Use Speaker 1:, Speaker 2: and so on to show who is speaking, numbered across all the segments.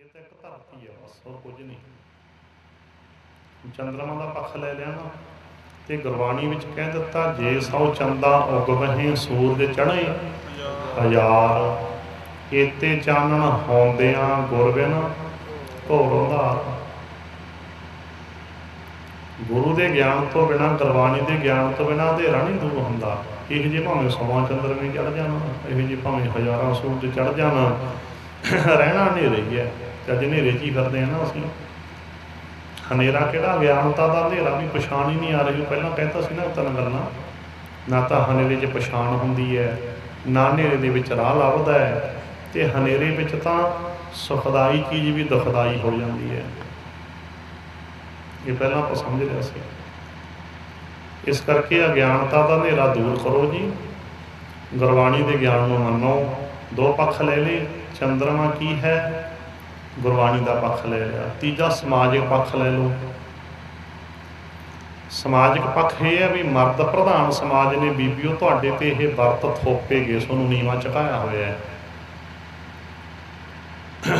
Speaker 1: ਇਹ ਤਾਂ ਇੱਕ ਧਰਤੀ ਹੈ ਬਸ ਹੋਰ ਕੁਝ ਨਹੀਂ। ਚੰਦਰਮਾ ਦਾ ਪੱਖ ਲੈ ਲਿਆ ਨਾ, ਤੇ ਗੁਰਬਾਣੀ ਵਿੱਚ ਕਹਿ ਦਿੱਤਾ, ਜੇ ਸੌ ਚੰਦਾ ਉਗਵਹਿ ਸੂਰਜ ਚੜ੍ਹੇ, ਹਜ਼ਾਰ ਕੀਤੇ ਚਾਨਣ ਹੋਂਦਿਆਂ ਗੁਰਬਿਨ ਘੋਰ ਗੁਰੂ ਦੇ ਗਿਆਨ ਤੋਂ ਬਿਨਾ, ਗੁਰਬਾਣੀ ਦੇ ਗਿਆਨ ਤੋਂ ਬਿਨਾ ਅੰਧੇਰਾ ਨਹੀਂ ਦੂਰ ਹੁੰਦਾ। ਇਹ ਜੇ ਭਾਵੇਂ ਸੋਮਾ ਚੰਦਰ ਵੀ ਚੜ ਜਾਣ, ਇਹ ਜੇ ਭਾਵੇਂ ਹਜ਼ਾਰਾਂ ਸੂਰਜ ਚੜ ਜਾਣਾ, ਰਹਿਣਾ ਹਨੇਰੇ ਰਹੀ ਹੈ। ਤੇ ਅੱਜ ਹਨੇਰੇ 'ਚ ਹੀ ਫਿਰਦੇ ਆ ਨਾ ਅਸੀਂ। ਹਨੇਰਾ ਕਿਹੜਾ? ਗਿਆਨਤਾ ਦਾ ਹਨੇਰਾ ਵੀ ਪਛਾਣ ਹੀ ਨਹੀਂ ਆ ਰਹੀ। ਪਹਿਲਾਂ ਕਹਿੰਦਾ ਸੀ ਨਾ ਤਨ ਗੱਲਾਂ ਨਾ ਤਾਂ ਹਨੇਰੇ 'ਚ ਪਛਾਣ ਹੁੰਦੀ ਹੈ ਨਾ ਹਨੇਰੇ ਦੇ ਵਿੱਚ ਰਾਹ ਲੱਭਦਾ ਹੈ ਤੇ ਹਨੇਰੇ ਵਿੱਚ ਤਾਂ ਸੁਖਦਾਈ ਚੀਜ਼ ਵੀ ਦੁਖਦਾਈ ਹੋ ਜਾਂਦੀ ਹੈ ਇਹ ਪਹਿਲਾਂ ਆਪਾਂ ਸਮਝ ਲਿਆ ਸੀ। ਇਸ ਕਰਕੇ ਅਗਿਆਨਤਾ ਦਾ ਹਨੇਰਾ ਦੂਰ ਕਰੋ ਜੀ। ਗੁਰਬਾਣੀ ਦੇ ਗਿਆਨ ਨੂੰ ਮੰਨੋ। ਦੋ ਪੱਖ ਲੈ ਲਏ। ਚੰਦਰਮਾ ਕੀ ਹੈ? ਗੁਰਬਾਣੀ ਦਾ ਪੱਖ ਲੈ ਲਿਆ। ਤੀਜਾ, ਸਮਾਜਿਕ ਪੱਖ ਲੈ ਲਓ। ਸਮਾਜਿਕ ਪੱਖ ਇਹ ਹੈ ਵੀ ਮਰਦ ਪ੍ਰਧਾਨ ਸਮਾਜ ਨੇ ਬੀਬੀਓ, ਤੁਹਾਡੇ ਤੇ ਇਹ ਵਰਤ ਥੋਪੇਗੇ ਤੁਹਾਨੂੰ ਨੀਵਾ ਝੁਕਾਇਆ ਹੋਇਆ ਹੈ।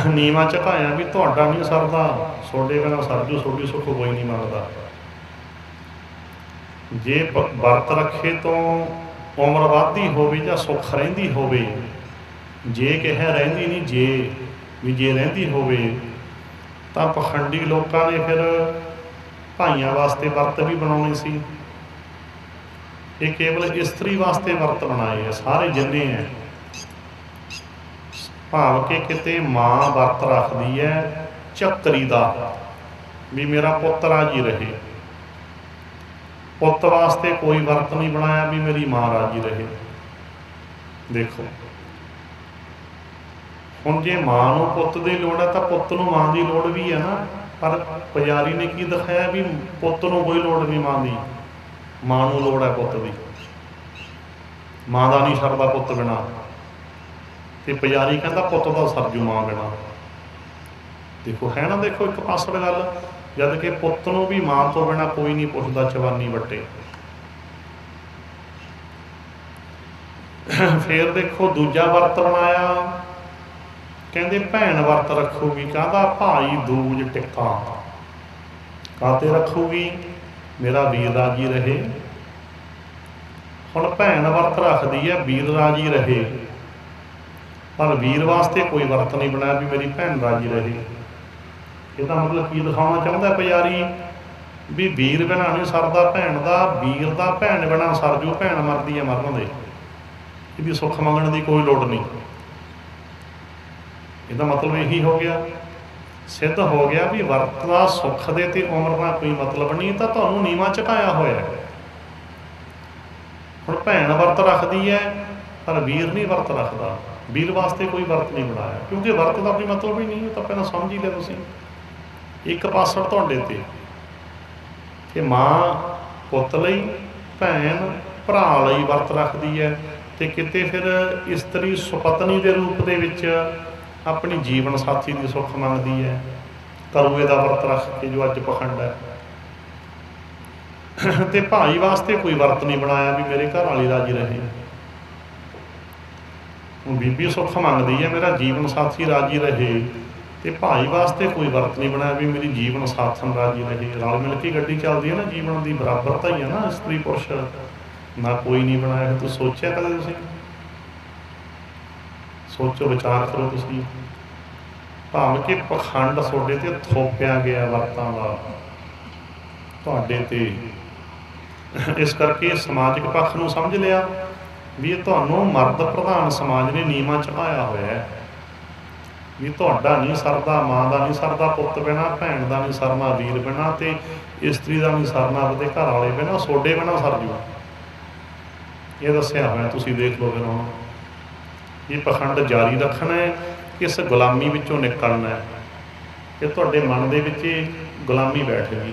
Speaker 1: ਨੀਵਾ ਝੁਕਾਇਆ ਵੀ ਤੁਹਾਡਾ ਨਹੀਂ ਸਰਦਾ ਛੋਡੇ ਬਿਨਾ ਸਰਜੂ ਛੋਡੀ ਸੁੱਖ ਕੋਈ ਨਹੀਂ ਮੰਗਦਾ। ਜੇ ਵਰਤ ਰੱਖੇ ਤੋਂ ਉਮਰ ਵੱਧਦੀ ਹੋਵੇ ਜਾਂ ਸੁੱਖ ਰਹਿੰਦੀ ਹੋਵੇ, ਜੇ ਕਿਹਾ ਰਹਿੰਦੀ ਨਹੀਂ, ਜੇ ਵੀ ਜੇ ਰਹਿੰਦੀ ਹੋਵੇ, ਤਾਂ ਪਖੰਡੀ ਲੋਕਾਂ ਨੇ ਫਿਰ ਭਾਈਆਂ ਵਾਸਤੇ ਵਰਤ ਵੀ ਬਣਾਉਣੇ ਸੀ। ਇਹ ਕੇਵਲ ਇਸਤਰੀ ਵਾਸਤੇ ਵਰਤ ਬਣਾਏ ਆ, ਸਾਰੇ ਜਿੰਨੇ ਆ। ਭਾਵ ਕਿ ਕਿਤੇ ਮਾਂ ਵਰਤ ਰੱਖਦੀ ਹੈ ਚੱਕਰੀ ਦਾ, ਵੀ ਮੇਰਾ ਪੁੱਤ ਰਾਜੀ ਰਹੇ। ਪੁੱਤ ਵਾਸਤੇ ਕੋਈ ਵਰਤ ਨਹੀਂ ਬਣਾਇਆ, ਵੀ ਮੇਰੀ ਮਾਂ ਰਾਜੀ ਰਹੇ। ਦੇਖੋ ਹੁਣ ਜੇ ਮਾਂ ਨੂੰ ਪੁੱਤ ਦੀ ਲੋੜ ਹੈ ਤਾਂ ਪੁੱਤ ਨੂੰ ਮਾਂ ਦੀ ਲੋੜ ਵੀ ਹੈ ਨਾ। ਪਰ ਪੁਜਾਰੀ ਨੇ ਕੀ ਦਿਖਾਇਆ ਵੀ ਪੁੱਤ ਨੂੰ ਕੋਈ ਲੋੜ ਨਹੀਂ ਮਾਂ ਦੀ? ਮਾਂ ਨੂੰ ਲੋੜ ਹੈ ਪੁੱਤ ਦੀ। ਮਾਂ ਦਾ ਨਹੀਂ ਸਰਦਾ ਪੁੱਤ ਬਿਨਾ। ਤੇ ਪੁਜਾਰੀ ਕਹਿੰਦਾ ਪੁੱਤ ਦਾ ਸਰਜੂ ਮਾਂ ਬਿਨਾ। ਦੇਖੋ, ਹੈ ਨਾ ਦੇਖੋ ਇੱਕ ਪਾਸੜ ਗੱਲ। ਜਦ ਕਿ ਪੁੱਤ ਨੂੰ ਵੀ ਮਾਂ ਤੋਂ ਬਿਨਾ ਕੋਈ ਨਹੀਂ ਪੁੱਛਦਾ ਚਵਾਨੀ ਵੱਟੇ। ਫੇਰ ਦੇਖੋ, ਦੂਜਾ ਵਰਤ ਬਣਾਇਆ। ਕਹਿੰਦੇ ਭੈਣ ਵਰਤ ਰੱਖੂਗੀ, ਕਾਹਦਾ ਭਾਈ ਦੂਜ ਟਿੱਕਾ। ਕਾਤੇ ਰੱਖੂਗੀ? ਮੇਰਾ ਵੀਰ ਰਾਜੀ ਰਹੇ। ਹੁਣ ਭੈਣ ਵਰਤ ਰੱਖਦੀ ਹੈ, ਵੀਰ ਰਾਜੀ ਰਹੇ। ਪਰ ਵੀਰ ਵਾਸਤੇ ਕੋਈ ਵਰਤ ਨਹੀਂ ਬਣਾਇਆ ਵੀ ਮੇਰੀ ਭੈਣ ਰਾਜੀ ਰਹੇ। ਇਹਦਾ ਮਤਲਬ ਕੀ ਦਿਖਾਉਣਾ ਚਾਹੁੰਦਾ ਪਿਆਰੀ ਵੀ ਵੀਰ ਬਿਨਾਂ ਨਹੀਂ ਸਰਦਾ ਭੈਣ ਦਾ, ਵੀਰ ਦਾ ਭੈਣ ਬਿਨਾਂ ਸਰਜੂ, ਭੈਣ ਮਰਦੀ ਹੈ ਮਰਨ ਦੇ। ਇਹਦੀ ਸੁੱਖ ਮੰਗਣ ਦੀ ਕੋਈ ਲੋੜ ਨਹੀਂ। ਇਹਦਾ ਮਤਲਬ ਇਹੀ ਹੋ ਗਿਆ। ਸਿੱਧ ਹੋ ਗਿਆ ਵੀ ਵਰਤ ਸੁੱਖ ਦੇ ਤੇ ਉਮਰ ਦਾ ਕੋਈ ਮਤਲਬ ਨਹੀਂ, ਤਾਂ ਤੁਹਾਨੂੰ ਨੀਵਾ ਝੁਕਾਇਆ ਹੋਇਆ ਹੈ। ਹੁਣ ਭੈਣ ਵਰਤ ਰੱਖਦੀ ਹੈ, ਪਰ ਵੀਰ ਨਹੀਂ ਵਰਤ ਰੱਖਦਾ। ਵੀਰ ਵਾਸਤੇ ਕੋਈ ਵਰਤ ਨਹੀਂ ਬਣਾਇਆ। ਕਿਉਂਕਿ ਵਰਤ ਦਾ ਕੋਈ ਮਤਲਬ ਹੀ ਨਹੀਂ ਤਾਂ ਪਹਿਲਾਂ ਸਮਝ ਹੀ ਲਿਆ ਤੁਸੀਂ। ਇੱਕ ਪਾਸੜ ਤੁਹਾਡੇ ਤੇ। ਕਿ ਮਾਂ ਪੁੱਤ ਲਈ, ਭੈਣ ਭਰਾ ਲਈ ਵਰਤ ਰੱਖਦੀ ਹੈ। ਤੇ ਕਿਤੇ ਫਿਰ ਇਸਤਰੀ ਸੁਪਤਨੀ ਦੇ ਰੂਪ ਦੇ ਵਿੱਚ ਆਪਣੀ ਜੀਵਨ ਸਾਥੀ ਦੀ ਸੁੱਖ ਮੰਗਦੀ ਹੈ ਕਰੂਏ ਦਾ ਵਰਤ ਰੱਖ ਕੇ ਜੋ ਅੱਜ ਪਖੰਡ ਹੈ। ਤੇ ਭਾਈ ਵਾਸਤੇ ਕੋਈ ਵਰਤ ਨਹੀਂ ਬਣਾਇਆ ਵੀ ਮੇਰੇ ਘਰ ਵਾਲੀ ਰਾਜੀ ਰਹੇ। ਹੁਣ ਬੀਬੀ ਸੁੱਖ ਮੰਗਦੀ ਹੈ, ਮੇਰਾ ਜੀਵਨ ਸਾਥੀ ਰਾਜੀ ਰਹੇ। ਤੇ ਭਾਈ ਵਾਸਤੇ ਕੋਈ ਵਰਤ ਨਹੀਂ ਬਣਾਇਆ ਵੀ ਮੇਰੀ ਜੀਵਨ ਸਾਥਣ ਰਾਜੀ ਰਹੇ। ਰਲ ਮਿਲ ਕੇ ਗੱਡੀ ਚੱਲਦੀ ਹੈ ਨਾ ਜੀਵਨ ਦੀ ਬਰਾਬਰਤਾ ਹੀ ਹੈ ਨਾ, ਇਸਤਰੀ ਪੁਰਸ਼। ਨਾ ਕੋਈ ਨਹੀਂ ਬਣਾਇਆ, ਤੂੰ ਸੋਚਿਆ ਕਦੇ ਤੁਸੀਂ? ਸੋਚੋ, ਵਿਚਾਰ ਕਰੋ ਤੁਸੀਂ। ਭਾਵੇਂ ਕਿ ਪਖੰਡ ਤੁਹਾਡੇ ਤੇ ਥੋਪਿਆ ਗਿਆ ਵਰਤਾਂ ਦਾ, ਤੁਹਾਡੇ ਤੇ। ਇਸ ਕਰਕੇ ਸਮਾਜਿਕ ਪੱਖ ਨੂੰ ਸਮਝ ਲਿਆ ਵੀ ਇਹ ਤੁਹਾਨੂੰ ਮਰਦ ਪ੍ਰਧਾਨ ਸਮਾਜ ਨੇ ਨੀਵਾਂ ਚੜਾਇਆ ਹੋਇਆ ਹੈ। ਵੀ ਤੁਹਾਡਾ ਨਹੀਂ ਸਰਦਾ, ਮਾਂ ਦਾ ਨਹੀਂ ਸਰਦਾ, ਪੁੱਤ ਬਿਨਾ, ਭੈਣ ਦਾ ਨਹੀਂ ਸਰਨਾ, ਵੀਰ ਬਿਨਾ ਤੇ ਇਸਤਰੀ ਦਾ ਨਹੀਂ ਸਰਨਾ, ਆਪਦੇ ਘਰ ਵਾਲੇ ਬਿਨਾ ਸੋਡੇ ਬਿਨਾ ਸਰ ਜੂ ਇਹ ਦੱਸਿਆ ਹੋਇਆ ਤੁਸੀਂ ਦੇਖ ਲਓ ਫਿਰ ਹੁਣ। ਇਹ ਪਖੰਡ ਜਾਰੀ ਰੱਖਣਾ ਹੈ, ਇਸ ਗੁਲਾਮੀ ਵਿੱਚੋਂ ਨਿਕਲਣਾ ਹੈ। ਕਿ ਤੁਹਾਡੇ ਮਨ ਦੇ ਵਿੱਚ ਇਹ ਗੁਲਾਮੀ ਬੈਠ ਗਈ।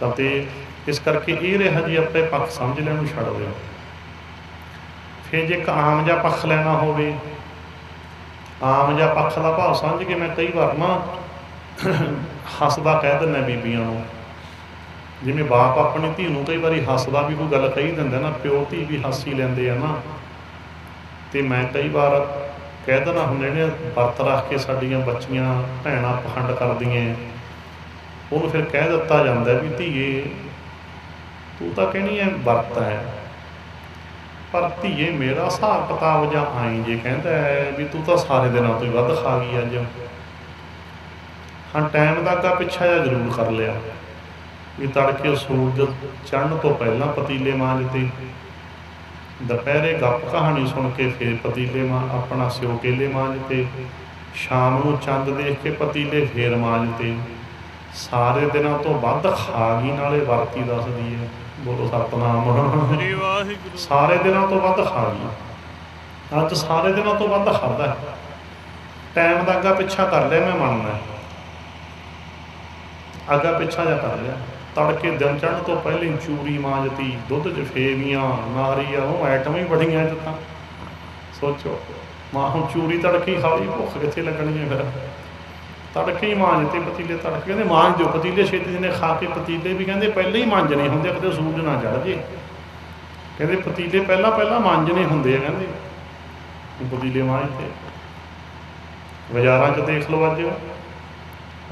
Speaker 1: ਤਾਂ ਤੇ ਇਸ ਕਰਕੇ ਇਹ ਰਿਹਾ ਜੀ ਆਪਣੇ ਪੱਖ ਸਮਝ ਲੈਣ ਨੂੰ ਛੱਡ ਦਿਓ। ਫਿਰ ਜੇ ਇੱਕ ਆਮ ਜਿਹਾ ਪੱਖ ਲੈਣਾ ਹੋਵੇ, ਆਮ ਜਾਂ ਪੱਖ ਦਾ ਭਾਵ ਸਮਝ ਕੇ ਮੈਂ ਕਈ ਵਾਰ ਨਾ ਹੱਸਦਾ ਕਹਿ ਦਿੰਦਾ ਬੀਬੀਆਂ ਨੂੰ। ਜਿਵੇਂ ਬਾਪ ਆਪਣੀ ਧੀ ਨੂੰ ਕਈ ਵਾਰੀ ਹੱਸਦਾ ਵੀ ਕੋਈ ਗੱਲ ਕਹੀ ਦਿੰਦਾ ਨਾ, ਪਿਓ ਧੀ ਵੀ ਹੱਸ ਹੀ ਲੈਂਦੇ ਆ ਨਾ। ਤੇ ਮੈਂ ਕਈ ਵਾਰ ਕਹਿ ਦੇਣਾ ਹੁੰਦੇ ਨੇ ਵਰਤ ਰੱਖ ਕੇ ਸਾਡੀਆਂ ਬੱਚੀਆਂ, ਭੈਣਾਂ ਪਖੰਡ ਕਰਦੀਆਂ, ਉਹਨੂੰ ਫਿਰ ਕਹਿ ਦਿੱਤਾ ਜਾਂਦਾ ਵੀ ਧੀਏ, ਤੂੰ ਤਾਂ ਕਹਿਣੀ ਹੈ ਵਰਤ ਹੈ ਪਰ ਧੀਏ, ਮੇਰਾ ਹਿਸਾਬ ਕਿਤਾਬ ਜਾਂ ਆਈ ਜੇ ਕਹਿੰਦਾ ਹੈ ਵੀ ਤੂੰ ਤਾਂ ਸਾਰੇ ਦਿਨਾਂ ਤੋਂ ਹੀ ਵੱਧ ਖਾ ਗਈ ਅੱਜ। ਹਾਂ, ਟਾਈਮ ਦਾ ਅੱਗਾ ਪਿੱਛਾ ਜਿਹਾ ਜ਼ਰੂਰ ਕਰ ਲਿਆ। ਵੀ ਤੜਕੇ ਸੂਰਜ ਚੜ੍ਹਨ ਤੋਂ ਪਹਿਲਾਂ ਪਤੀਲੇ ਮਾਂਜਤੇ ਦੁਪਹਿਰੇ ਗੱਪ ਕਹਾਣੀ ਸੁਣ ਕੇ ਫਿਰ ਪਤੀਲੇ ਮਾਂ ਆਪਣਾ ਸਿਓ ਕੇਲੇ ਮਾਂਜਤੇ ਸ਼ਾਮ ਨੂੰ ਚੰਦ ਦੇਖ ਕੇ ਪਤੀਲੇ ਫੇਰ ਮਾਂਜਤੇ ਸਾਰੇ ਦਿਨਾਂ ਤੋਂ ਵੱਧ ਖਾ ਗਈ ਨਾਲੇ ਵਰਤੀ ਦੱਸਦੀ ਹੈ ਬੋਲੋ ਸਤਨਾਮ।
Speaker 2: ਸ੍ਰੀ ਵਾਹਿਗੁਰੂ
Speaker 1: ਸਾਰੇ ਦਿਨਾਂ ਤੋਂ ਵੱਧ ਖਾ ਗਈ ਅੱਜ ਸਾਰੇ ਦਿਨਾਂ ਤੋਂ ਵੱਧ ਖਾਦਾ ਟਾਈਮ ਦਾ ਅੱਗਾ ਪਿੱਛਾ ਕਰ ਲਿਆ ਮੈਂ ਮੰਨਦਾ ਅੱਗਾ ਪਿੱਛਾ ਜਾ ਕਰ ਲਿਆ। ਤੜਕੇ ਦਿਨ ਚੜ੍ਹਨ ਤੋਂ ਪਹਿਲੇ ਚੂਰੀ ਮਾਂਜਤੀ, ਦੁੱਧ ਚ ਫੇਵੀਆਂ ਨਾਰੀਆਂ ਉਹ ਆਈਟਮਾਂ ਹੀ ਬੜੀਆਂ 'ਚ ਤਾਂ। ਸੋਚੋ, ਮਾਂ ਹੁਣ ਚੂਰੀ ਤੜਕੇ ਹੀ ਖਾ ਲਈ, ਭੁੱਖ ਕਿੱਥੇ ਲੱਗਣੀ ਹੈ ਫਿਰ? ਤੜਕੇ ਹੀ ਮਾਂਜਤੇ ਪਤੀਲੇ ਤੜਕੇ, ਕਹਿੰਦੇ ਮਾਂਜ ਦਿਓ ਪਤੀਲੇ ਛੇਤੀ ਨੇ ਖਾ ਕੇ ਪਤੀਲੇ ਵੀ ਕਹਿੰਦੇ ਪਹਿਲੇ ਹੀ ਮਾਂਜਣੇ ਹੁੰਦੇ ਕਦੇ ਸੂਰਜ ਨਾ ਚੜ ਜੇ। ਕਹਿੰਦੇ ਪਤੀਲੇ ਪਹਿਲਾਂ ਪਹਿਲਾਂ ਮਾਂਜਣੇ ਹੁੰਦੇ ਆ, ਕਹਿੰਦੇ। ਪਤੀਲੇ ਮਾਂਜਤੇ। ਬਾਜ਼ਾਰਾਂ 'ਚ ਦੇਖ ਲਓ ਅੱਜ।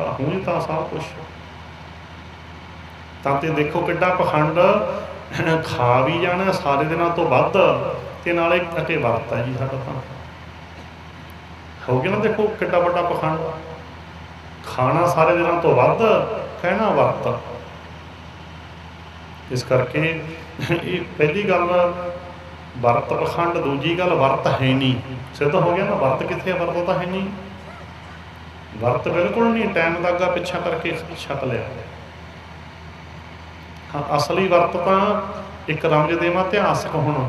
Speaker 1: ਆ ਹੁਣ ਤਾਂ ਸਭ ਕੁਝ ਤਾਂ ਤੇ ਦੇਖੋ ਕਿੱਡਾ ਪਖੰਡ, ਖਾ ਵੀ ਜਾਣਾ ਸਾਰੇ ਦਿਨਾਂ ਤੋਂ ਵੱਧ ਤੇ ਨਾਲੇ ਅਕੇ ਵਰਤਾ ਜੀ ਸਾਡਾ ਤਾਂ। ਹੋ ਗਿਆ ਨਾ ਦੇਖੋ ਕਿੱਡਾ ਵੱਡਾ ਪਖੰਡ। ਖਾਣਾ ਸਾਰੇ ਦਿਨਾਂ ਤੋਂ ਵੱਧ, ਕਹਿਣਾ ਵਰਤ। ਇਸ ਕਰਕੇ ਇਹ ਪਹਿਲੀ ਗੱਲ, ਵਰਤ ਪਖੰਡ, ਦੂਜੀ ਗੱਲ ਵਰਤ ਹੈ ਨਹੀਂ। ਸਿੱਧ ਹੋ ਗਿਆ ਨਾ, ਵਰਤ ਕਿੱਥੇ ਵਰਤ ਤਾਂ ਹੈ ਨਹੀਂ। ਵਰਤ ਬਿਲਕੁਲ ਨਹੀਂ ਟਾਈਮ ਦਾ ਅੱਗਾ ਪਿੱਛਾ ਕਰਕੇ ਛਕ ਲਿਆ। ਅਸਲੀ ਵਰਤ ਤਾਂ ਇੱਕ ਰਮਜ ਦੇਵਾ ਇਤਿਹਾਸਕ ਹੁਣ।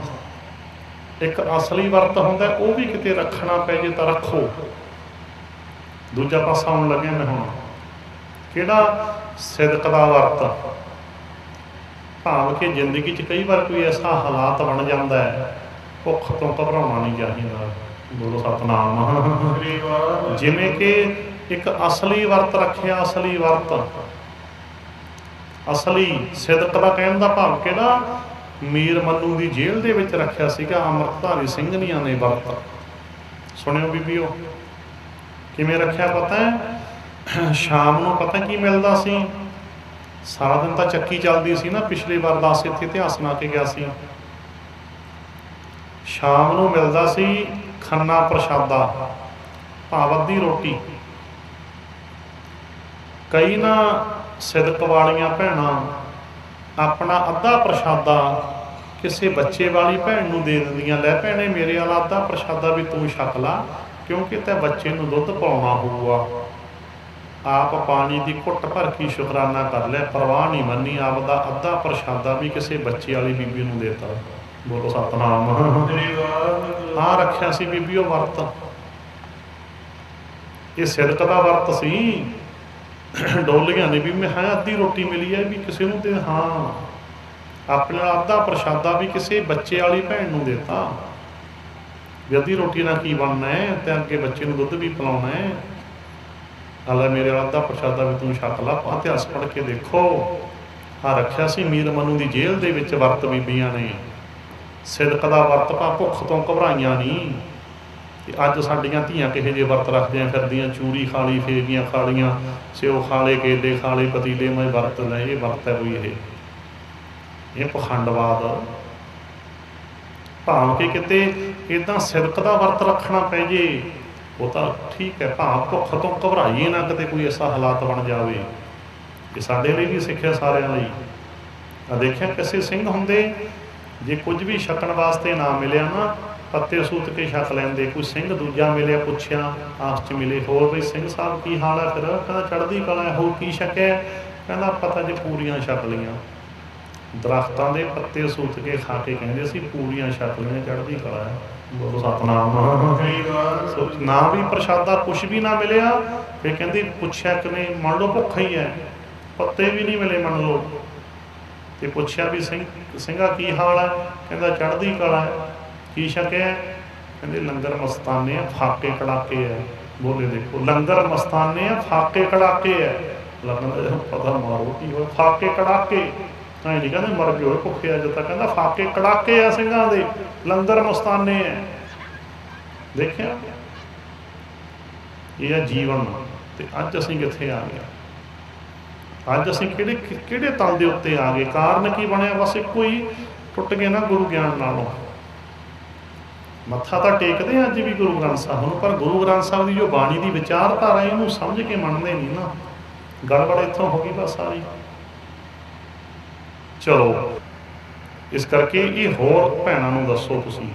Speaker 1: ਇੱਕ ਅਸਲੀ ਵਰਤ ਹੁੰਦਾ ਉਹ ਵੀ ਕਿਤੇ ਰੱਖਣਾ ਪੈ ਜੇ ਤਾਂ ਰੱਖੋ। ਦੂਜਾ ਪਾਸਾ ਆਉਣ ਲੱਗਿਆ ਮੈਂ ਹੁਣ। ਕਿਹੜਾ? ਸਿਦਕ ਦਾ ਵਰਤ। ਭਾਵ ਕਿ ਜ਼ਿੰਦਗੀ 'ਚ ਕਈ ਵਾਰ ਕੋਈ ਐਸਾ ਹਾਲਾਤ ਬਣ ਜਾਂਦਾ ਹੈ ਭੁੱਖ ਤੋਂ ਘਬਰਾਉਣਾ ਨਹੀਂ ਚਾਹੀਦਾ। ਬੋਲੋ ਸਤਨਾਮ। ਜਿਵੇਂ ਕਿ ਇੱਕ ਅਸਲੀ ਵਰਤ ਰੱਖਿਆ ਅਸਲੀ ਵਰਤ। ਅਸਲੀ ਸਿਦਕ ਦਾ ਕਹਿਣ ਦਾ ਭਾਵ ਕਿਹੜਾ ਮੀਰ ਮੰਨੂ ਦੀ ਜੇਲ੍ਹ ਦੇ ਵਿੱਚ ਰੱਖਿਆ ਸੀਗਾ ਅੰਮ੍ਰਿਤਧਾਰੀ ਸਿੰਘਣੀਆਂ ਨੇ ਵਰਤ। ਸੁਣਿਓ ਬੀਬੀਓ, ਕਿਵੇਂ ਰੱਖਿਆ ਪਤਾ ਹੈ? ਸ਼ਾਮ ਨੂੰ ਪਤਾ ਕੀ ਮਿਲਦਾ ਸੀ? ਸਾਰਾ ਦਿਨ ਤਾਂ ਚੱਕੀ ਚੱਲਦੀ ਸੀ ਨਾ, ਪਿਛਲੇ ਵਾਰ ਦਾਸ ਇੱਥੇ ਇਤਿਹਾਸ ਸੁਣਾ ਕੇ ਗਿਆ ਸੀ। ਸ਼ਾਮ ਨੂੰ ਮਿਲਦਾ ਸੀ ਖੰਨਾ ਪ੍ਰਸ਼ਾਦਾ, ਭਾਵ ਦੀ ਰੋਟੀ। ਕਈ ਨਾ ਸਿਦਕ ਵਾਲੀਆਂ ਭੈਣਾਂ, ਆਪਣਾ ਅੱਧਾ ਪ੍ਰਸ਼ਾਦਾ ਕਿਸੇ ਬੱਚੇ ਵਾਲੀ ਭੈਣ ਨੂੰ ਦੇ ਦਿੰਦੀਆਂ, ਲੈ ਭੈਣੇ ਮੇਰੇ ਵਾਲਾ ਅੱਧਾ ਪ੍ਰਸ਼ਾਦਾ ਵੀ ਤੂੰ ਛਕ ਲਾ, ਕਿਉਂਕਿ ਤੇ ਬੱਚੇ ਨੂੰ ਦੁੱਧ ਪਾਉਣਾ ਹੋਊਗਾ। ਆਪ ਪਾਣੀ ਦੀ ਘੁੱਟ ਭਰ ਕੇ ਸ਼ੁਕਰਾਨਾ ਕਰ ਲੈ, ਪਰਵਾਹ ਨਹੀਂ ਮੰਨੀ, ਆਪਦਾ ਅੱਧਾ ਪ੍ਰਸ਼ਾਦਾ ਵੀ ਕਿਸੇ ਬੱਚੇ ਵਾਲੀ ਬੀਬੀ ਨੂੰ ਦੇਤਾ ਬੋਲੋ ਸਤਨਾਮ।
Speaker 2: ਸ੍ਰੀ
Speaker 1: ਹਾਂ, ਰੱਖਿਆ ਸੀ ਬੀਬੀ, ਉਹ ਵਰਤ। ਇਹ ਸਿਦਕ ਦਾ ਵਰਤ ਸੀ। ਡੋਲੀਆਂ ਨੇ ਵੀ ਮੈਂ ਹਾਂ ਅੱਧੀ ਰੋਟੀ ਮਿਲੀ ਹੈ ਵੀ ਕਿਸੇ ਨੂੰ ਤੇ ਹਾਂ, ਆਪਣਾ ਅੱਧਾ ਪ੍ਰਸ਼ਾਦਾ ਵੀ ਕਿਸੇ ਬੱਚੇ ਵਾਲੀ ਭੈਣ ਨੂੰ ਦਿੱਤਾ। ਵੀ ਅੱਧੀ ਰੋਟੀ ਨਾਲ ਕੀ ਬਣਨਾ ਹੈ? ਤੇ ਅੱਗੇ ਬੱਚੇ ਨੂੰ ਦੁੱਧ ਵੀ ਪਿਲਾਉਣਾ ਹੈ। ਹਾਲਾ ਮੇਰੇ ਵਾਲਾ ਅੱਧਾ ਪ੍ਰਸ਼ਾਦਾ ਵੀ ਤੂੰ ਛਕ ਲਾ ਇਤਿਹਾਸ ਪੜ੍ਹ ਕੇ ਦੇਖੋ। ਹਾਂ ਰੱਖਿਆ ਸੀ ਮੀਰ ਮਨੂ ਦੀ ਜੇਲ੍ਹ ਦੇ ਵਿੱਚ ਵਰਤ ਬੀਬੀਆਂ ਨੇ। ਸਿਦਕ ਦਾ ਵਰਤ ਭਾ ਭੁੱਖ ਤੋਂ ਘਬਰਾਈਆਂ ਨਹੀਂ। ਤੇ ਅੱਜ ਸਾਡੀਆਂ ਧੀਆਂ ਕਿਹੇ ਜਿਹੇ ਵਰਤ ਰੱਖਦੀਆਂ ਫਿਰਦੀਆਂ, ਚੂਰੀ ਖਾ ਲਈ ਫੇਵੀਆਂ ਖਾ ਲੀਆਂ ਸਿਓ ਖਾ ਲਏ, ਕੇਲੇ ਖਾ ਲਏ, ਪਤੀਲੇ ਮੈਂ ਵਰਤ ਲੈ ਇਹ ਵਰਤ ਹੈ ਕੋਈ ਇਹ। ਇਹ ਪਖੰਡਵਾਦ ਭਾਵ ਕਿ ਕਿਤੇ ਇਦਾਂ ਸਿਦਕ ਦਾ ਵਰਤ ਰੱਖਣਾ ਪੈ ਜੇ, ਉਹ ਤਾਂ ਠੀਕ ਹੈ, ਭਾਵ ਭੁੱਖ ਤੋਂ ਘਬਰਾਈਏ ਨਾ ਕਿਤੇ ਕੋਈ ਐਸਾ ਹਾਲਾਤ ਬਣ ਜਾਵੇ, ਇਹ ਸਾਡੇ ਲਈ ਵੀ ਸਿੱਖਿਆ ਸਾਰਿਆਂ ਲਈ। ਆ ਦੇਖਿਆ ਕਿਸੇ ਸਿੰਘ ਹੁੰਦੇ, ਜੇ ਕੁਝ ਵੀ ਛਕਣ ਵਾਸਤੇ ਨਾ ਮਿਲਿਆ ਨਾ ਪੱਤੇ ਸੂਤ ਕੇ ਛਕ ਲੈਂਦੇ ਕੋਈ ਸਿੰਘ ਦੂਜਾ ਮਿਲਿਆ ਪੁੱਛਿਆ ਆਸ ਚ ਮਿਲੇ ਹੋਰ ਵੀ ਸਿੰਘ ਸਾਹਿਬ ਕੀ ਹਾਲ ਹੈ ਫਿਰ ਕਹਿੰਦਾ ਚੜ੍ਹਦੀ ਕਲਾ ਹੈ ਕੀ ਛਕਿਆ ਕਹਿੰਦਾ ਪਤਾ ਜੇ ਪੂਰੀਆਂ ਛਕ ਲੀਆਂ ਦਰਖਤਾਂ ਦੇ ਪੱਤੇ ਸੂਤ ਕੇ ਖਾ ਕੇ ਕਹਿੰਦੇ ਸੀ ਪੂਰੀਆਂ ਛਕ ਲਈਆਂ ਚੜ੍ਹਦੀ ਕਲਾ ਹੈ। ਬੋਲੋ ਸਤਨਾਮ। ਸੋ ਨਾ ਵੀ ਪ੍ਰਸ਼ਾਦਾ ਕੁਛ ਵੀ ਨਾ ਮਿਲਿਆ ਫਿਰ ਕਹਿੰਦੀ ਪੁੱਛਿਆ ਕਿ ਨਹੀਂ ਮੰਨ ਲਓ ਭੁੱਖਾ ਹੀ ਹੈ ਪੱਤੇ ਵੀ ਨਹੀਂ ਮਿਲੇ ਮੰਨ ਲਓ। ਤੇ ਪੁੱਛਿਆ ਵੀ ਸਿੰਘ ਸਿੰਘਾ ਕੀ ਹਾਲ ਹੈ? ਕਹਿੰਦਾ ਚੜ੍ਹਦੀ ਕਲਾ ਹੈ। ਕੀ ਛਕਿਆ ਕਹਿੰਦੇ ਲੰਗਰ ਮਸਤਾਨੇ ਆ, ਫਾਕੇ ਕੜਾਕੇ ਆ। ਬੋਲੇ ਦੇਖੋ, ਲੰਗਰ ਮਸਤਾਨੇ ਆ, ਫਾਕੇ ਕੜਾਕੇ ਆ। ਲੰਗਰ ਪਤਾ ਮਾਰੋ ਕੀ ਹੋਇਆ, ਫਾਕੇ ਕੜਾਕੇ। ਐਂ ਨਹੀਂ ਕਹਿੰਦੇ ਮਰ ਗਏ ਭੁੱਖੇ ਅੱਜ ਤੱਕ ਕਹਿੰਦਾ ਫਾਕੇ ਕੜਾਕੇ ਆ ਸਿੰਘਾਂ ਦੇ, ਲੰਗਰ ਮਸਤਾਨੇ ਆ। ਦੇਖਿਆ? ਇਹ ਆ ਜੀਵਨ। ਤੇ ਅੱਜ ਅਸੀਂ ਕਿੱਥੇ ਆ ਗਏ? ਅੱਜ ਅਸੀਂ ਕਿਹੜੇ ਕਿਹੜੇ ਤਲ ਦੇ ਉੱਤੇ ਆ ਗਏ? ਕਾਰਨ ਕੀ ਬਣਿਆ? ਬਸ ਇੱਕੋ ਹੀ ਟੁੱਟ ਗਏ ਨਾ ਗੁਰੂ ਗਿਆਨ ਨਾਲੋਂ। ਮੱਥਾ ਤਾਂ ਟੇਕਦੇ ਆ ਅੱਜ ਵੀ ਗੁਰੂ ਗ੍ਰੰਥ ਸਾਹਿਬ ਨੂੰ ਪਰ ਗੁਰੂ ਗ੍ਰੰਥ ਸਾਹਿਬ ਦੀ ਜੋ ਬਾਣੀ ਦੀ ਵਿਚਾਰਧਾਰਾ ਹੈ, ਇਹਨੂੰ ਸਮਝ ਕੇ ਮੰਨਦੇ ਨਹੀਂ ਨਾ। ਗੜਬੜ ਇੱਥੋਂ ਹੋ ਗਈ ਬਸ ਸਾਰੀ। ਚਲੋ ਇਸ ਕਰਕੇ ਇਹ ਹੋਰ ਭੈਣਾਂ ਨੂੰ ਦੱਸੋ ਤੁਸੀਂ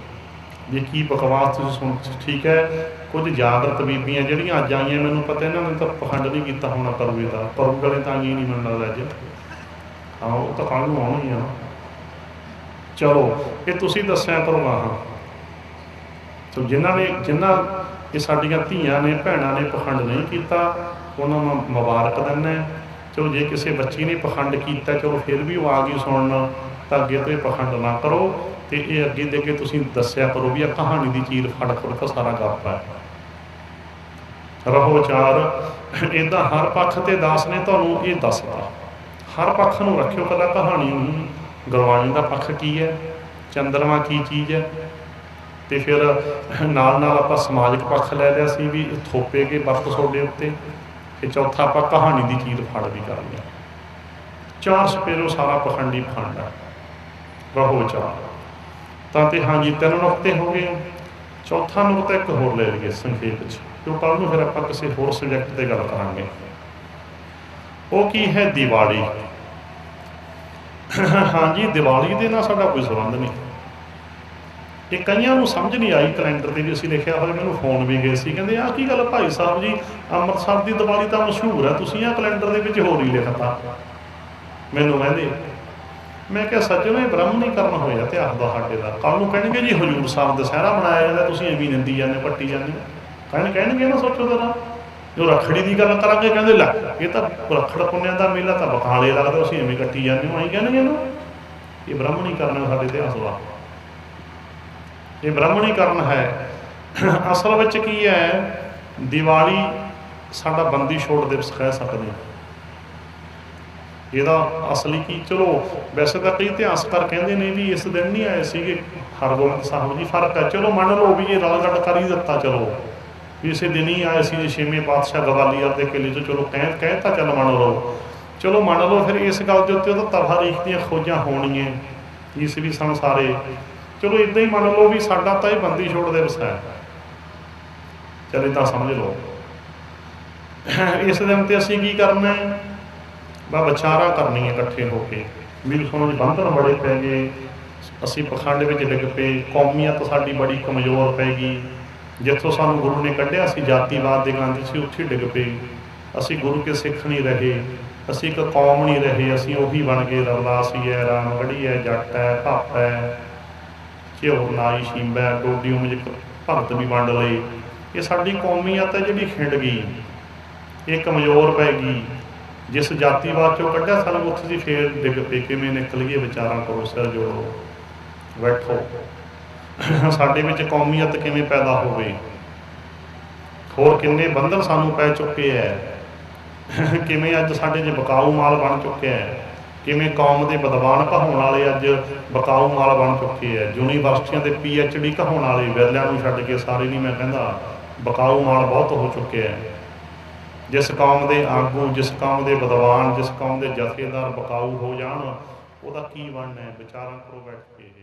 Speaker 1: ਵੀ ਕੀ ਬਕਵਾਸ ਤੁਸੀਂ ਸੁਣ ਠੀਕ ਹੈ? ਕੁਝ ਜਾਗਰਤ ਬੀਬੀਆਂ ਜਿਹੜੀਆਂ ਅੱਜ ਆਈਆਂ ਮੈਨੂੰ ਪਤਾ ਇਹਨਾਂ ਨੇ ਤਾਂ ਪਖੰਡ ਨਹੀਂ ਕੀਤਾ ਹੋਣਾ ਪਰਵੇ ਦਾ। ਪਰਵ ਵਾਲੇ ਤਾਂ ਆਈਆਂ ਨਹੀਂ ਮੈਨੂੰ ਲੱਗਦਾ ਅੱਜ। ਹਾਂ ਉਹ ਤਾਂ ਕੱਲ੍ਹ ਨੂੰ ਆਉਣਗੀਆਂ। ਚਲੋ ਇਹ ਤੁਸੀਂ ਦੱਸਿਆ ਕਰੋ ਆਹਾਂ ਸੋ ਜਿਨ੍ਹਾਂ ਨੇ ਜਿਨ੍ਹਾਂ ਇਹ ਸਾਡੀਆਂ ਧੀਆਂ ਨੇ, ਭੈਣਾਂ ਨੇ ਪਖੰਡ ਨਹੀਂ ਕੀਤਾ, ਉਹਨਾਂ ਨੂੰ ਮੁਬਾਰਕ ਦਿੰਦਾ ਚਲੋ ਜੇ ਕਿਸੇ ਬੱਚੀ ਨੇ ਪਖੰਡ ਕੀਤਾ, ਚਲੋ ਫਿਰ ਵੀ ਉਹ ਆ ਗਈ ਸੁਣਨ, ਤਾਂ ਅੱਗੇ ਤੋਂ ਇਹ ਪਖੰਡ ਨਾ ਕਰੋ। ਤੇ ਇਹ ਅੱਗੇ ਦੇ ਕੇ ਤੁਸੀਂ ਦੱਸਿਆ ਕਰੋ ਵੀ ਇਹ ਕਹਾਣੀ ਦੀ ਚੀਰ ਫੜ ਫੜ ਕੇ ਸਾਰਾ ਗੱਪ ਹੈ। ਰਹੋ ਵਿਚਾਰ। ਇਦਾਂ ਹਰ ਪੱਖ ਤੇ ਦਾਸ ਨੇ ਤੁਹਾਨੂੰ ਇਹ ਦੱਸਦਾ ਹਰ ਪੱਖ ਨੂੰ ਰੱਖਿਓ ਪਹਿਲਾਂ ਕਹਾਣੀ ਨੂੰ। ਗੁਰਬਾਣੀ ਦਾ ਪੱਖ ਕੀ ਹੈ? ਚੰਦਰਮਾ ਕੀ ਚੀਜ਼ ਹੈ? ਤੇ ਫਿਰ ਨਾਲ ਨਾਲ ਆਪਾਂ ਸਮਾਜਿਕ ਪੱਖ ਲੈ ਲਿਆ ਸੀ ਵੀ ਥੋਪੇ ਕੇ ਵਰਤ ਤੁਹਾਡੇ ਉੱਤੇ। ਤੇ ਚੌਥਾ ਆਪਾਂ ਕਹਾਣੀ ਦੀ ਚੀਰ ਫੜ ਵੀ ਕਰ ਲਿਆ ਚਾਰ ਸਪੇਰੋ ਸਾਰਾ ਪਖੰਡੀ ਪਖੰਡ ਹੈ ਰਹੋ ਚਾਰ। ਤਾਂ ਤੇ ਹਾਂਜੀ, ਤਿੰਨ ਨੁਕਤੇ ਹੋ ਗਏ। ਚੌਥਾ ਨੁਕਤਾ ਇੱਕ ਹੋਰ ਲੈ ਲਈਏ ਸੰਖੇਪ ਵਿੱਚ ਕਿਉਂ ਕੱਲ ਨੂੰ ਫਿਰ ਆਪਾਂ ਕਿਸੇ ਹੋਰ ਸਬਜੈਕਟ ਤੇ ਗੱਲ ਕਰਾਂਗੇ। ਉਹ ਕੀ ਹੈ ਦੀਵਾਲੀ? ਹਾਂਜੀ, ਦੀਵਾਲੀ ਦੇ ਨਾਲ ਸਾਡਾ ਕੋਈ ਸੰਬੰਧ ਨਹੀਂ। ਇਹ ਕਈਆਂ ਨੂੰ ਸਮਝ ਨਹੀਂ ਆਈ ਕੈਲੰਡਰ ਤੇ ਵੀ ਅਸੀਂ ਲਿਖਿਆ ਹੋਇਆ, ਮੈਨੂੰ ਫੋਨ ਵੀ ਗਏ ਸੀ। ਕਹਿੰਦੇ, ਆਹ ਕੀ ਗੱਲ ਭਾਈ ਸਾਹਿਬ ਜੀ? ਅੰਮ੍ਰਿਤਸਰ ਦੀ ਦੀਵਾਲੀ ਤਾਂ ਮਸ਼ਹੂਰ ਹੈ, ਤੁਸੀਂ ਆਹ ਕੈਲੰਡਰ ਦੇ ਵਿੱਚ ਹੋਰ ਹੀ ਲਿਖਤਾ। ਮੈਨੂੰ ਕਹਿੰਦੇ, ਮੈਂ ਕਿਹਾ ਸੱਜਣੋ ਇਹ ਬ੍ਰਾਹਮਣੀਕਰਨ ਹੋਇਆ ਇਤਿਹਾਸ ਦਾ ਸਾਡੇ ਦਾ। ਕੱਲ ਨੂੰ ਕਹਿਣਗੇ ਜੀ, ਹਜੂਰ ਸਾਹਿਬ ਦੁਸਹਿਰਾ ਮਨਾਇਆ ਜਾਂਦਾ, ਤੁਸੀਂ ਐਵੇਂ ਨਿੰਦੀ ਜਾਂਦੇ, ਪੱਟੀ ਜਾਂਦੇ ਕਹਿਣ ਕਹਿਣਗੇ ਨਾ ਸੋਚੋ ਜਰਾ ਜੋ ਰੱਖੜੀ ਦੀ ਗੱਲ ਕਰਾਂਗੇ, ਕਹਿੰਦੇ, ਲੈ, ਇਹ ਤਾਂ ਰੱਖੜ ਪੁੰਨਿਆ ਦਾ ਮੇਲਾ ਤਾਂ ਬਕਾਲੇ ਲੱਗਦਾ, ਤੁਸੀਂ ਐਵੇਂ ਕੱਟੀ ਜਾਂਦੇ ਹੋ, ਐਂ ਕਹਿਣਗੇ ਨਾ। ਇਹ ਬ੍ਰਾਹਮਣੀਕਰਨ ਹੈ ਸਾਡੇ ਇਤਿਹਾਸ ਦਾ। ਇਹ ਬ੍ਰਾਹਮਣੀਕਰਨ ਹੈ। ਅਸਲ ਵਿੱਚ ਕੀ ਹੈ, ਦੀਵਾਲੀ ਸਾਡਾ ਬੰਦੀ ਛੋੜ ਦਿਵਸ ਕਹਿ ਸਕਦੇ ਹਾਂ। ਇਹਦਾ ਅਸਲੀ ਕੀ, ਚਲੋ, ਵੈਸੇ ਤਾਂ ਕਈ ਇਤਿਹਾਸਕਾਰ ਕਹਿੰਦੇ ਨੇ ਵੀ ਇਸ ਦਿਨ ਨਹੀਂ ਆਏ ਸੀਗੇ। ਹਰਗੋਬਿੰਦ ਸਾਹਿਬ ਜੀ ਫ਼ਰਕ ਹੈ। ਚਲੋ, ਮੰਨ ਲਓ ਵੀ ਇਹ ਰਲ ਗੱਡ ਕਰ ਹੀ ਦਿੱਤਾ, ਚਲੋ। ਵੀ ਇਸੇ ਦਿਨ ਹੀ ਆਏ ਸੀ ਛੇਵੇਂ ਪਾਤਸ਼ਾਹ ਗਵਾਲੀਅਰ ਦੇ ਕਿਲੇ 'ਚ। ਚਲੋ, ਕਹਿ ਕਹਿਤਾ ਚੱਲ ਮੰਨ ਲਓ। ਚਲੋ, ਮੰਨ ਲਓ ਫਿਰ ਇਸ ਗੱਲ ਦੇ ਉੱਤੇ ਉਹਦਾ ਤਵਾਰੀਖ ਦੀਆਂ ਖੋਜਾਂ ਹੋਣੀਆਂ। ਇਸ ਵੀ ਸਾਰੇ ਚਲੋ ਇਦਾਂ ਹੀ ਮੰਨ ਲਓ ਵੀ ਸਾਡਾ ਤਾਂ ਇਹ ਬੰਦੀ ਛੋੜ ਦੇ ਹੈ। ਚਲੇ ਤਾਂ ਸਮਝ ਲਓ। ਇਸ ਦਿਨ ਤੇ ਅਸੀਂ ਕੀ ਕਰਨਾ ਹੈ? ਬਾ ਵਿਚਾਰਾ ਕਰਨੀ ਹੈ ਇਕੱਠੇ ਹੋ ਕੇ। ਵੀ ਸੁਣੋ ਬੰਧਨ ਬੜੇ ਪੈ ਗਏ। ਅਸੀਂ ਪਖੰਡ ਵਿੱਚ ਡਿੱਗ ਪਏ। ਕੌਮੀਅਤ ਸਾਡੀ ਬੜੀ ਕਮਜ਼ੋਰ ਪੈ ਗਈ। ਜਿੱਥੋਂ ਸਾਨੂੰ ਗੁਰੂ ਨੇ ਕੱਢਿਆ ਸੀ ਜਾਤੀਵਾਦ ਦੇ ਗਾਂਧੀ ਸੀ ਉੱਥੇ ਡਿੱਗ ਪਏ। ਅਸੀਂ ਗੁਰੂ ਕੇ ਸਿੱਖ ਨਹੀਂ ਰਹੇ। ਅਸੀਂ ਇੱਕ ਕੌਮ ਨਹੀਂ ਰਹੇ। ਅਸੀਂ ਉਹੀ ਬਣ ਗਏ। ਰਵਦਾਸੀ ਹੈ ਰਾਮਗੜੀ ਹੈ, ਜੱਟ ਹੈ, ਭੱਪ ਹੈ। ਘਿਓ ਨਾਈ ਸ਼ਿੰਬੈ ਡੋਡੀ ਉਮਜ ਭਗਤ ਵੀ ਵੰਡ ਲਏ ਇਹ ਸਾਡੀ ਕੌਮੀਅਤ ਹੈ ਜਿਹੜੀ ਖਿੰਡ ਗਈ। ਇਹ ਕਮਜ਼ੋਰ ਪੈ ਗਈ। ਜਿਸ ਜਾਤੀਵਾਦ ਚੋਂ ਕੱਢਿਆ ਸਾਨੂੰ, ਉੱਥੇ ਦੀ ਫੇਰ ਡਿੱਗ ਪਏ ਕਿਵੇਂ ਨਿਕਲ ਗਏ ਵਿਚਾਰਾਂ ਕਰੋ ਸਿਰ ਜੋੜੋ। ਬੈਠੋ। ਸਾਡੇ ਵਿੱਚ ਕੌਮੀਅਤ ਕਿਵੇਂ ਪੈਦਾ ਹੋਵੇ? ਹੋਰ ਕਿੰਨੇ ਬੰਧਨ ਸਾਨੂੰ ਪੈ ਚੁੱਕੇ ਐ? ਕਿਵੇਂ ਅੱਜ ਸਾਡੇ 'ਚ ਬਕਾਊ ਮਾਲ ਬਣ ਚੁੱਕਿਆ ਹੈ ਕਿਵੇਂ ਕੌਮ ਦੇ ਵਿਦਵਾਨ ਕਹਾਉਣ ਵਾਲੇ ਅੱਜ ਬਕਾਊ ਮਾਲ ਬਣ ਚੁੱਕੇ ਐ ਯੂਨੀਵਰਸਿਟੀਆਂ ਦੇ ਪੀ ਐਚ ਡੀ ਕਹਾਉਣ ਵਾਲੇ ਵਿਰਲਿਆਂ ਨੂੰ ਛੱਡ ਕੇ ਸਾਰੇ ਨਹੀਂ, ਮੈਂ ਕਹਿੰਦਾ ਬਕਾਊ ਮਾਲ ਬਹੁਤ ਹੋ ਚੁੱਕੇ ਐ ਜਿਸ ਕੌਮ ਦੇ ਆਗੂ, ਜਿਸ ਕੌਮ ਦੇ ਵਿਦਵਾਨ, ਜਿਸ ਕੌਮ ਦੇ ਜਥੇਦਾਰ ਬਕਾਊ ਹੋ ਜਾਣ, ਉਹਦਾ ਕੀ ਬਣਨਾ ਹੈ? ਵਿਚਾਰਾਂ ਕਰੋ ਬੈਠ ਕੇ।